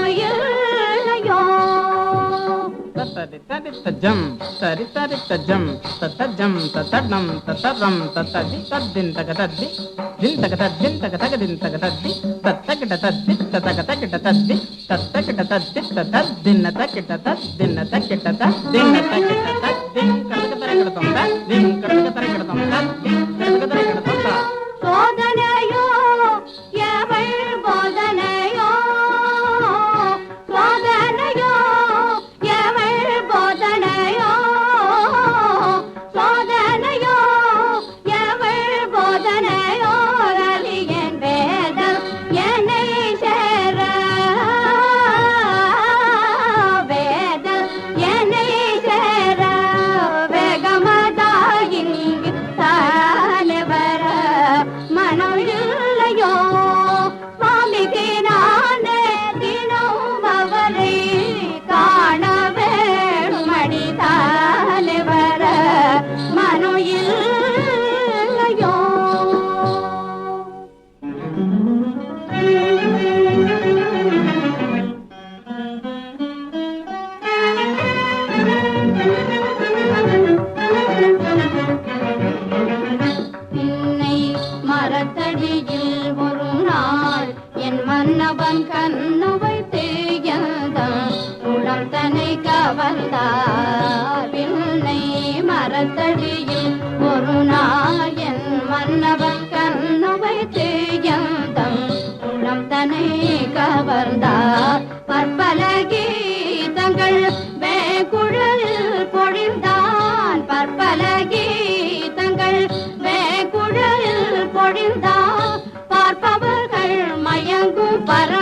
పద్మనయులయో తరితరితజం తరితరితజం తతజం తతడం తతరం తతది తద్దింతక తద్ది దింతక తద్దింతక తగదింతక తద్ది తత్తకిట తద్ది. తతక తకిట తద్ది తత్తకిట తద్ది తతద్దిన్న తకిట తద్దిన్న తకిట తద్దిన్న తకిట తద్దిం కడక తరగడతం దిం కడక తరగడతం తద్ది కడక తరగడతం సోదరి மரத்தடியில் ஒரு நாள் மன்னவன் கண்ணு வைத்து எழுதான் உளம் தன்னை கவர்ந்தார். பற்பல கீதங்கள் வேகுழலில் பொழிந்தான். பற்பல கீதங்கள் வேகுழலில் பொழிந்தான். பார்ப்பவர்கள் மயங்கும் பர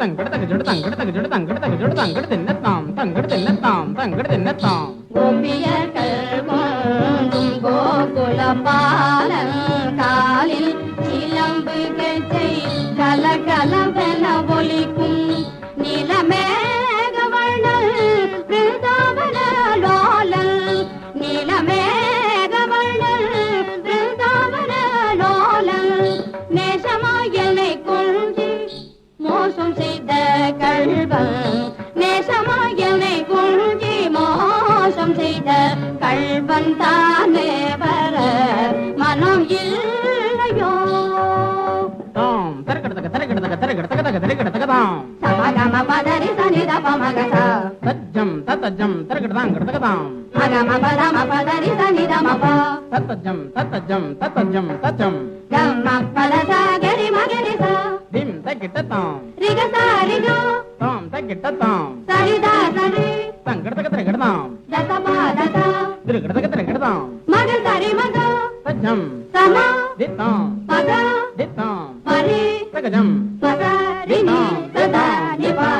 തങ്കട് തങ്കജോട് തങ്കട് തങ്കജോട് തങ്കട് തങ്കജോട് തങ്കട് തെന്നെത്താം. തങ്കട് തെന്നെത്താം. തങ്കട് തെന്നെത്താം. தோஷம் செய்த கல்வன் நேசமாயனை குஞ்சி மோசம் செய்த கல்வன் தானே வர மனம் இல்லையோ? தரக்கெடுத்தக்க తిట్టద్దాం సంగడతక తిరగడదాం. తిరగడతక తిరగడదాం. సజ్జం. దిత్తాం. దిత్తాం. సగజం. సదా నిపా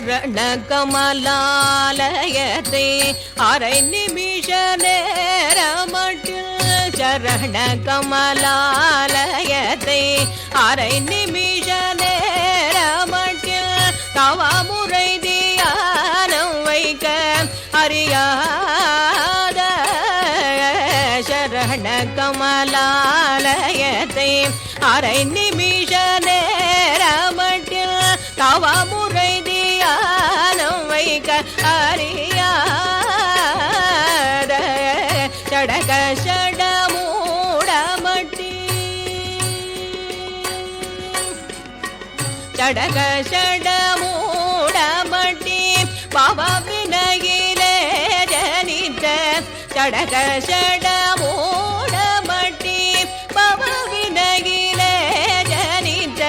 சரண கமலாலயத்தை அரை நிமிஷ நேரமட்டில் சரண கமலாலயத்தை அரை நிமிஷ நேரமட்டில் தவமுறை தியானம் வைக்க அறியாத சரண கமலாலயத்தை அரை நிமிஷ நேரமட்டில் சடக சடமூடமட்டி பவ வினகிலே ஜனித்த சடக சடமூடமட்டி பவ வினகிலே ஜனித்த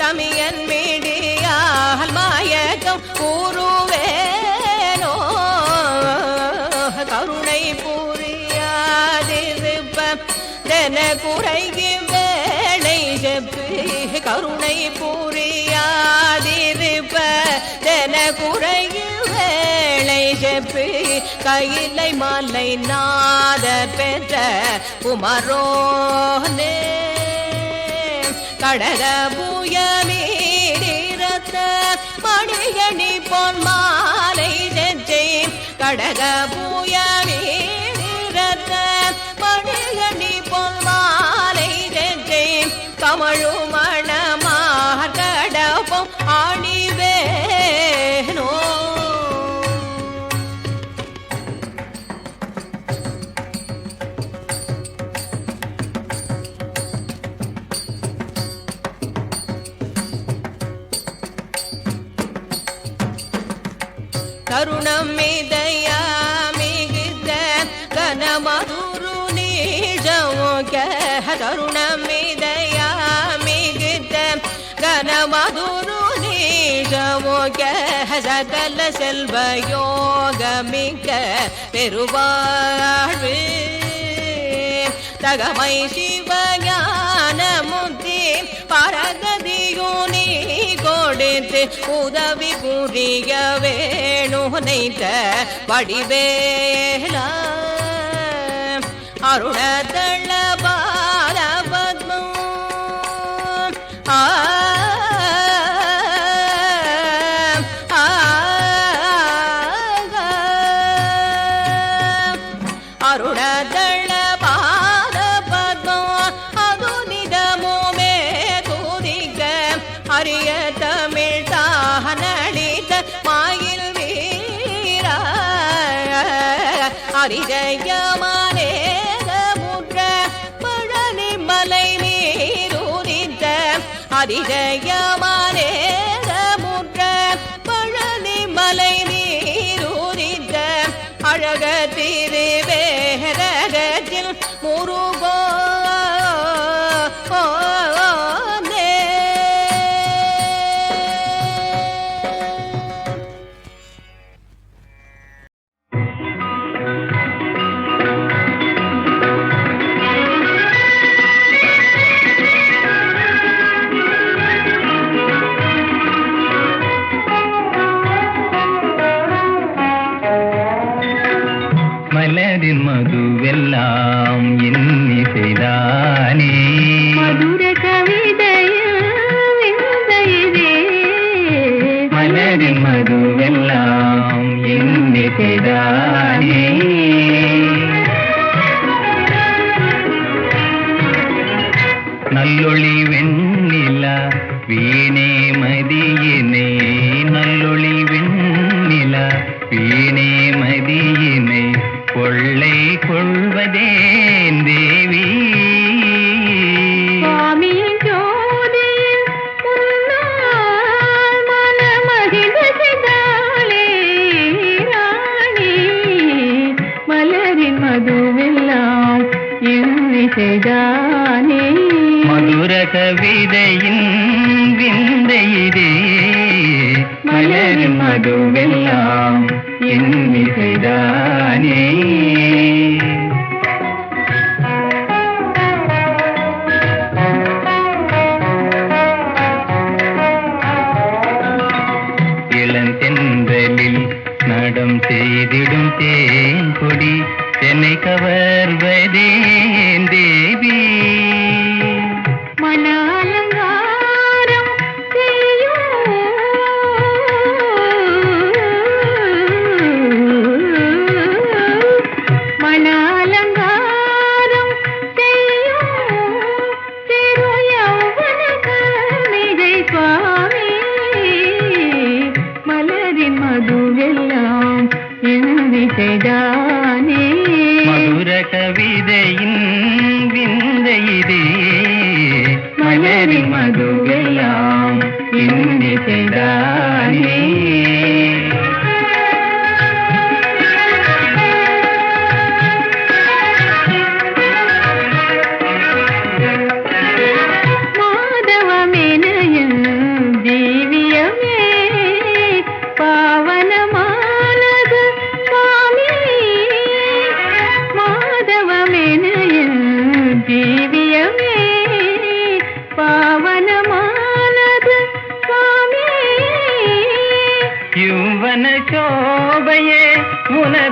தமியன் மீடியால் மாயக்கம் கூறுவேனோ? கருணை புரியாதிருப்ப தென குறைகி வேளை செப்பி கருணை பூரி குறையில் குறைகி வேளை செப்பி கையிலை மாலை நாத பெற்ற குமரோனே. கடக பூயமீரத்த மணிகணி பொன் மாலை நெஞ்சை கடக பூ யோக சகல செல்வ யோகமிக்க பெருவாழ்வு. தகமை சிவஞான முத்தி பரகதியோ கொடுத்து உதவி புரிய வேணுனைத்த வடிவேலா. அருணதள அரிஜயமானே முற்ற பழனி மலை மீதுதித்த அதிஜயமானே மெலடின் மதுவெல்லாம் இன்னிசைதானே. மதுர கவிதையே மலரின் மதுவெல்லாம் இன்னிசைதான் இசைதானே மதுர கவிதையின் விந்தையிலே மலரும் மதுவெல்லாம் என் இசைதானே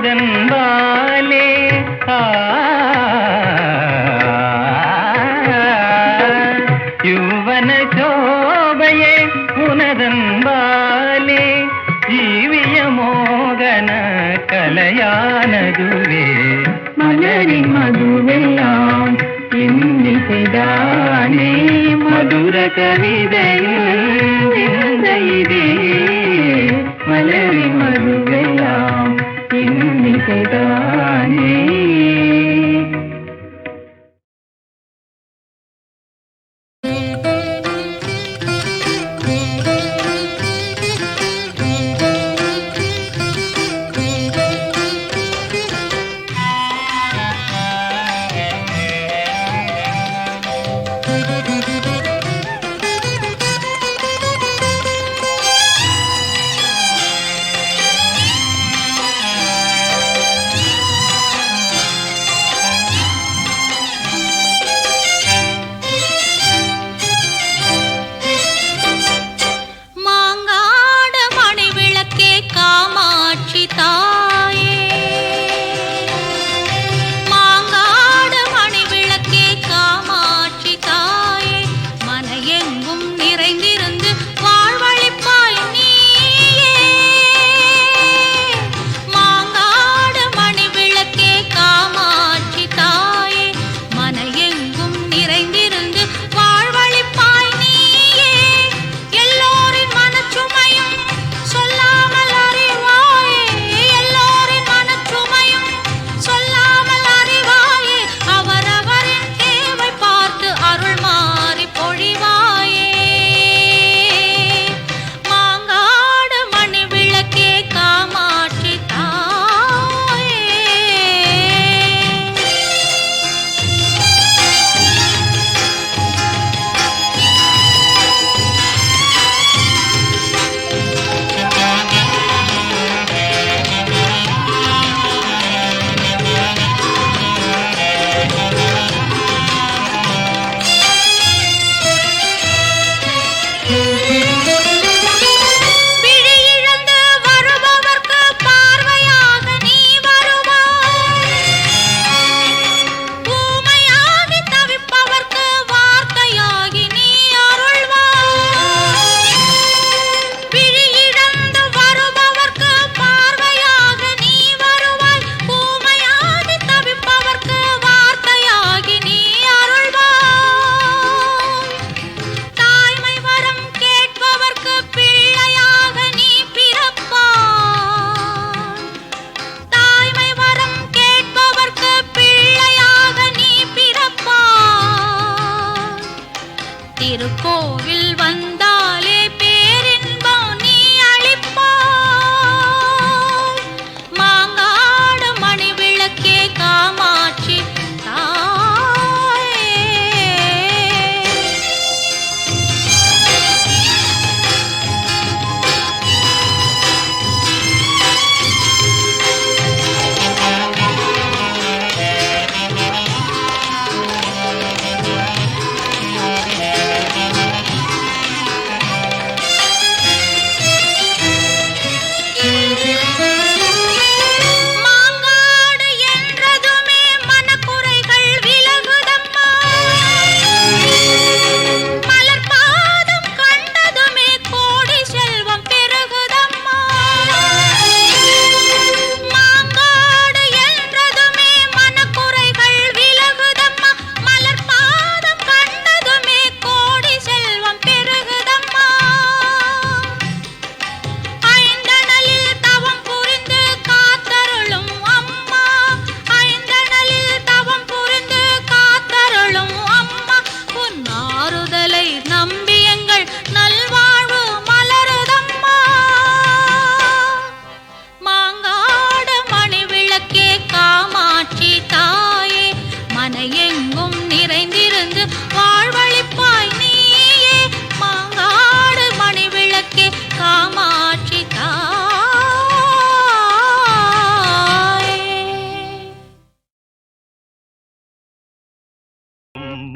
കിടന്നാലേ ആ. യൗവന ശോഭയെ ഉണർന്നാലേ ജീവിയ മോഹന കലയാനതുവേ. മലരി മധുവെല്ലാം എന്നിതാനേ മധുര കവിതയെ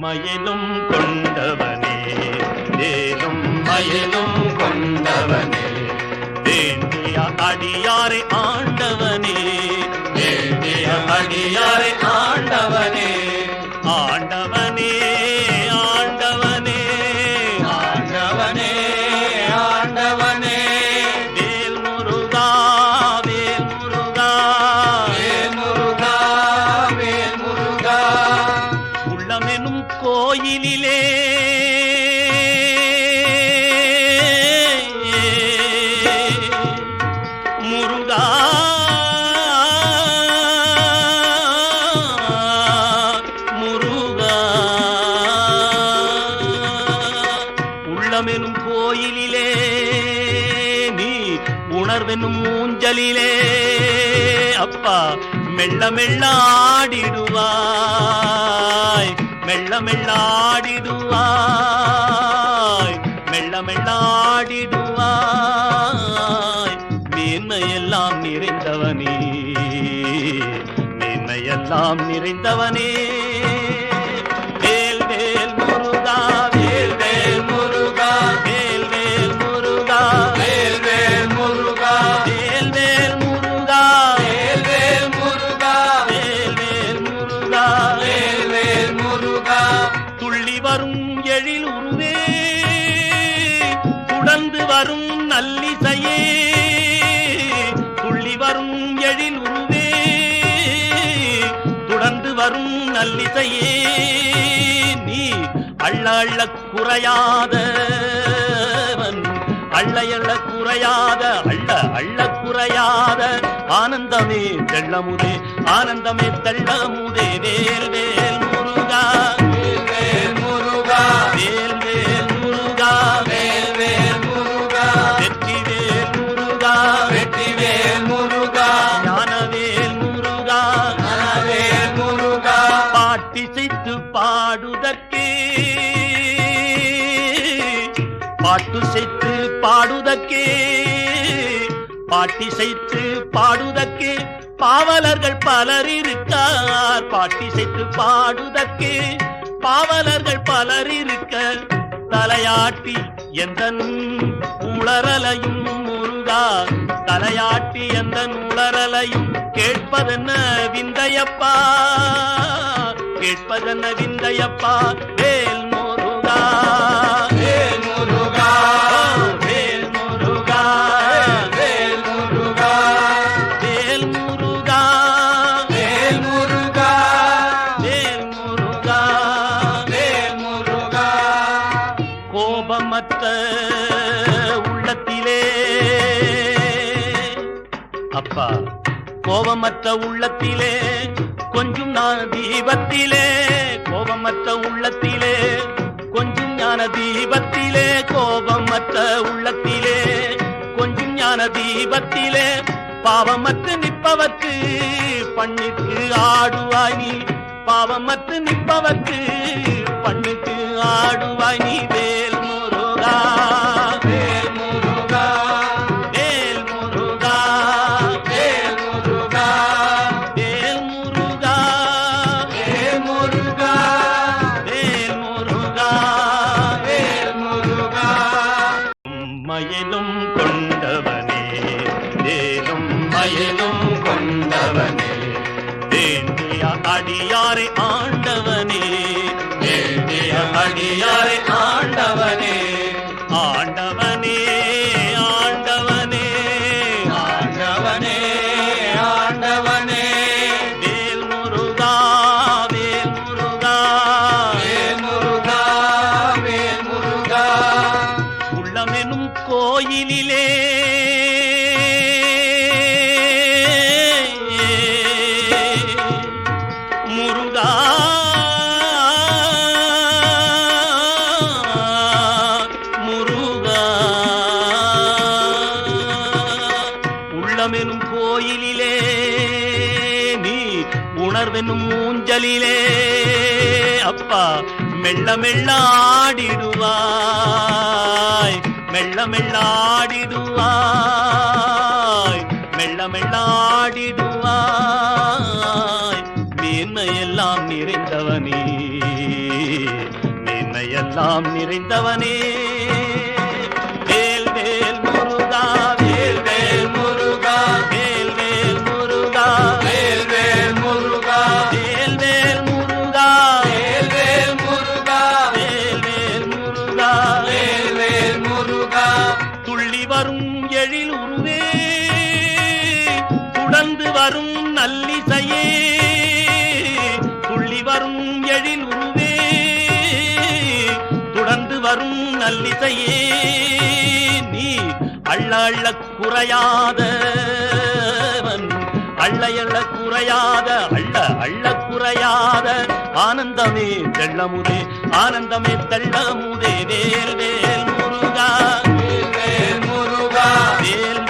மயிலும் அவனும் ஊஞ்சலிலே அப்பா மெல்ல மெல்ல ஆடிடுவாய் மெல்ல மெல்ல ஆடிடுவாய் மெல்ல மெல்ல ஆடிடுவாய் மேன்மையெல்லாம் நிறைந்தவனே. மேன்மையெல்லாம் நிறைந்தவனே. அள்ள குறையாத அள்ளையள்ள குறையாத அள்ள அள்ள குறையாத. ஆனந்தமே தெள்ளமுதே ஆனந்தமே தெள்ளமுதே வேல் வேல் பாட்டிசைத்து பாடுதற்கு. பாவலர்கள் பலர் இருக்கார். பாட்டிசைத்து பாடுதற்கு. பாவலர்கள் பலர் இருக்க. தலையாட்டி எந்த உளரலையும் முருகா. தலையாட்டி எந்த உளரலையும் கேட்பதென்ன விந்தையப்பா. கேட்பதென்ன விந்தையப்பா. வேல் முருகா கோபமற்ற உள்ளத்திலே கொஞ்சம் ஞான தீபத்திலே கோபமற்ற உள்ளத்திலே கொஞ்சம் ஞான தீபத்திலே கோபமற்ற உள்ளத்திலே கொஞ்சம் ஞான தீபத்திலே பாவமற்று நிற்பவர்க்கு பண்ணிற்கு ஆடுவாய் நீ. பாவமற்று நிற்பவர்க்கு பண்ணுக்கு ஆடுவாய் நீ. உணர்வெனும் ஊஞ்சலிலே அப்பா மெல்ல மெல்ல ஆடிடுவாய் மெல்ல மெல்ல ஆடிடுவாய் மெல்ல மெல்ல ஆடிடுவாய் மேன்மையெல்லாம் நிறைந்தவனே. மேன்மையெல்லாம் நிறைந்தவனே. வரும் நல்லிசையே துள்ளி வரும் எழில் உருவே துடர்ந்து வரும் நல்லிசையே நீ அள்ள அள்ள குறையாத அள்ள அள்ள குறையாத அள்ள அள்ள குறையாத ஆனந்தமே தெள்ளமுதே ஆனந்தமே தெள்ளமுதே வேல் வேல் முருகா வேல் முருகா வேல்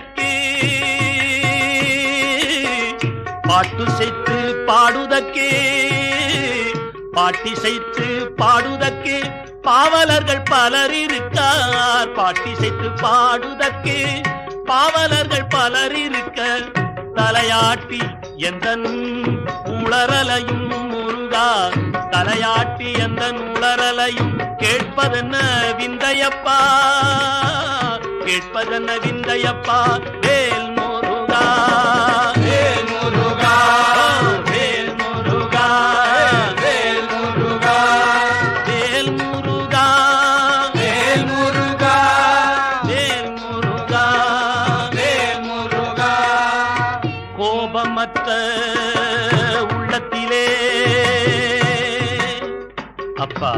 பாடுதற்கே பாட்டு செய்து பாடுதக்கே பாட்டி செய்து பாடுதக்கே பாவலர்கள் பலர் இருக்கார். பாட்டி செய்து பாடுதக்கே பாவலர்கள் பலர் இருக்க தலையாட்டி எந்த உளறலையும் முருகா. தலையாட்டி எந்த உளரலையும் கேட்பதென்ன விந்தையப்பா? கேட்பதென்ன விந்தையப்பா வேல் முருகா. வேல் முருகா. வேல் முருகா. வேல் முருகா. வேல் முருகா. வேல் முருகா. வேல் முருகா. வேல் முருகா. கோபமற்ற உள்ளத்திலே. அப்பா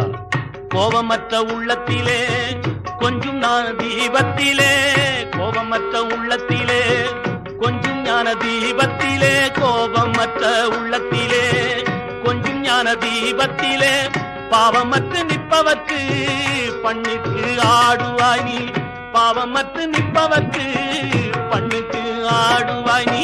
கோபமற்ற உள்ளத்திலே. கொஞ்சம் ஞான தீபத்திலே கோபமற்ற உள்ளத்திலே. கொஞ்சம் ஞான தீபத்திலே கோபமற்ற உள்ளத்திலே. கொஞ்சம் ஞான தீபத்திலே பாவமற்று நிற்பவர்க்கு பண்ணிற்கு ஆடுவாய் நீ. பாவமற்று நிற்பவர்க்கு பண்ணிற்கு ஆடுவாய் நீ